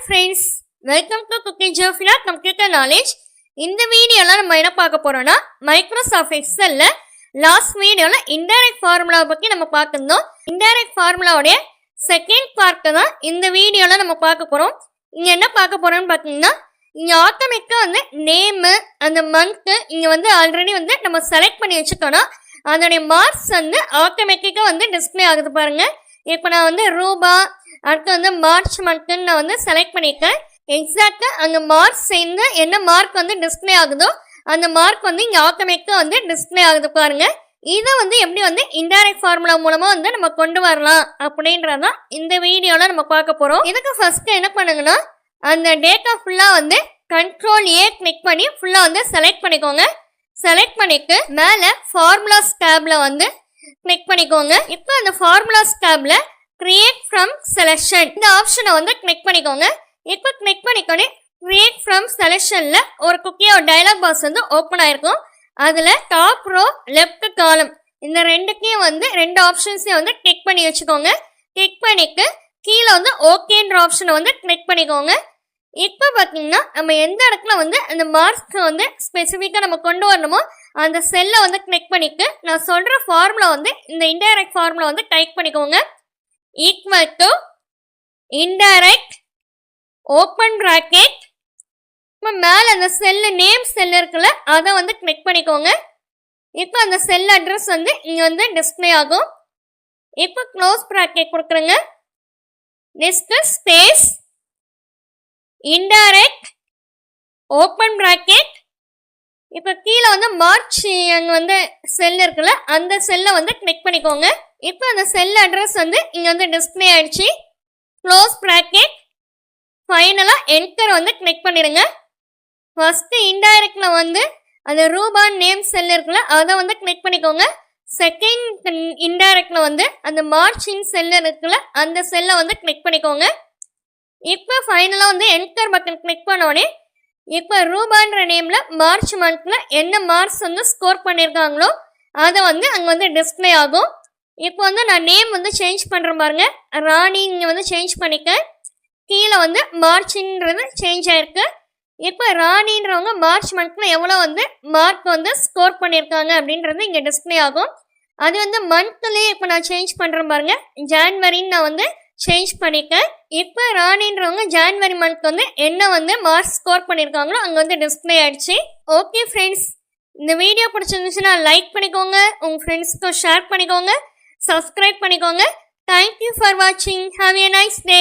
Friends welcome to cooking Jofina computer knowledge இந்த வீடியோவில் நம்ம என்ன பார்க்க போகிறோம்னா மைக்ரோசாஃப்ட் எக்ஸலில் லாஸ்ட் வீடியோவில் இன்டைரக்ட் ஃபார்முலாவை பற்றி நம்ம பார்த்துருந்தோம். இன்டைரக்ட் ஃபார்முலாவுடைய செகண்ட் பார்ட்டை தான் இந்த வீடியோவில் நம்ம பார்க்க போகிறோம் இங்கே என்ன பார்க்க போகிறோம்னு பார்த்தீங்கன்னா இங்கே ஆட்டோமேட்டிக்காக வந்து நேமு அந்த மந்த்து இங்கே வந்து ஆல்ரெடி வந்து நம்ம செலக்ட் பண்ணி வச்சுக்கோன்னா அதனுடைய மார்க்ஸ் வந்து ஆட்டோமேட்டிக்காக வந்து டிஸ்ப்ளே ஆகுது பாருங்கள் இப்போ நான் வந்து ரூபா அடுத்து வந்து மார்ச் மந்த்துன்னு நான் வந்து செலக்ட் பண்ணியிருக்கேன் எக்ஸாக்டாக அந்த மார்க் சேர்ந்து என்ன மார்க் வந்து டிஸ்பிளே ஆகுதோ அந்த மார்க் வந்து இங்கே ஆட்டோமேட்டிக்காக வந்து டிஸ்ப்ளே ஆகுது பாருங்க. இதை வந்து எப்படி வந்து இன்டைரக்ட் ஃபார்முலா மூலமாக வந்து நம்ம கொண்டு வரலாம் அப்படின்றதான் இந்த வீடியோவில் நம்ம பார்க்க போகிறோம் இதுக்கு ஃபஸ்ட்டு என்ன பண்ணுங்கன்னா அந்த டேட்டா ஃபுல்லாக வந்து கண்ட்ரோல் ஏ கிளிக் பண்ணி ஃபுல்லாக வந்து செலக்ட் பண்ணிக்கோங்க. செலக்ட் பண்ணிட்டு மேலே ஃபார்முலாஸ் டேபில் வந்து கிளிக் பண்ணிக்கோங்க. இப்போ அந்த formulas table create from selection இந்த ஆப்ஷனை வந்து கிளிக் பண்ணிக்கோங்க. இப்போ கிளிக் பண்ணிக்கோனே கிரியேட் ஃப்ரம் செலெக்ஷனில் ஒரு குக்கியோட டயலாக் பாக்ஸ் வந்து ஓப்பன் ஆயிருக்கும். அதில் டாப் ரோ லெஃப்ட் காலம் இந்த ரெண்டுக்கையும் வந்து ரெண்டு ஆப்ஷன்ஸையும் வந்து கிளிக் பண்ணி வச்சுக்கோங்க. கிளிக் பண்ணிட்டு கீழே வந்து ஓகேன்ற ஆப்ஷனை வந்து கிளிக் பண்ணிக்கோங்க. இப்போ பார்த்தீங்கன்னா நம்ம எந்த இடத்துல வந்து அந்த மார்க்ஸை வந்து ஸ்பெசிஃபிக்காக நம்ம கொண்டு வரணுமோ அந்த செல்லை வந்து கிளிக் பண்ணிட்டு நான் சொல்கிற ஃபார்முலா வந்து இந்த இன்டைரக்ட் ஃபார்முலா வந்து டைப் பண்ணிக்கோங்க. Equal to indirect open bracket. இப்போ மேலே அந்த செல்லு நேம் செல் இருக்குல்ல அதை வந்து கிளிக் பண்ணிக்கோங்க. இப்போ அந்த செல் அட்ரஸ் வந்து இங்கே வந்து டிஸ்ப்ளே ஆகும். இப்போ க்ளோஸ் ப்ராக்கெட் கொடுக்குறேங்க. Next space indirect open bracket இப்போ கீழே வந்து மார்ச் அங்கே வந்து செல் இருக்குல்ல அந்த செல்லை வந்து கிளிக் பண்ணிக்கோங்க. இப்போ அந்த செல் அட்ரஸ் வந்து இங்கே வந்து டிஸ்ப்ளே ஆயிடுச்சு. க்ளோஸ் ப்ராக்கெட் ஃபைனலாக என்டர் வந்து கிளிக் பண்ணிடுங்க. ஃபஸ்ட்டு இன்டைரக்டில் வந்து அந்த ரூபான் நேம் செல் இருக்குல்ல அதை வந்து கிளிக் பண்ணிக்கோங்க. செகண்ட் இன்டைரக்டில் வந்து அந்த மார்ச்சின் செல் இருக்குல்ல அந்த செல்லை வந்து கிளிக் பண்ணிக்கோங்க. இப்போ ஃபைனலாக வந்து என்டர் பட்டன் கிளிக் பண்ணோடனே இப்போ ரூபான்ற நேமில் மார்ச் மந்தில் என்ன மார்க்ஸ் வந்து ஸ்கோர் பண்ணியிருக்காங்களோ அதை வந்து அங்கே வந்து டிஸ்ப்ளே ஆகும். இப்போ வந்து நான் நேம் வந்து சேஞ்ச் பண்ணுறேன் பாருங்க. ராணி வந்து சேஞ்ச் பண்ணிக்க. கீழே வந்து மார்ச்ன்றது சேஞ்ச் ஆயிருக்கு. இப்போ ராணின்றவங்க மார்ச் மந்த்தில் எவ்வளோ வந்து மார்க் வந்து ஸ்கோர் பண்ணியிருக்காங்க அப்படின்றது இங்கே டிஸ்ப்ளே ஆகும். அது வந்து மந்த்லேயே இப்போ நான் சேஞ்ச் பண்ணுறேன் பாருங்க. ஜான்வரின்னு நான் வந்து சேஞ்ச் பண்ணிக்கேன் இப்போ ராணின்றவங்க ஜான்வரி மந்த் வந்து என்ன வந்து மார்க் ஸ்கோர் பண்ணியிருக்காங்களோ அங்கே வந்து டிஸ்ப்ளே ஆயிடுச்சு. ஓகே ஃப்ரெண்ட்ஸ் இந்த வீடியோ பிடிச்சிருந்துச்சுன்னா லைக் பண்ணிக்கோங்க. உங்கள் ஃப்ரெண்ட்ஸ்க்கும் ஷேர் பண்ணிக்கோங்க. சப்ஸ்கிரைப் பண்ணிக்கோங்க. தேங்க்யூ ஃபார் வாட்சிங் ஹாவ் எ நைஸ் டே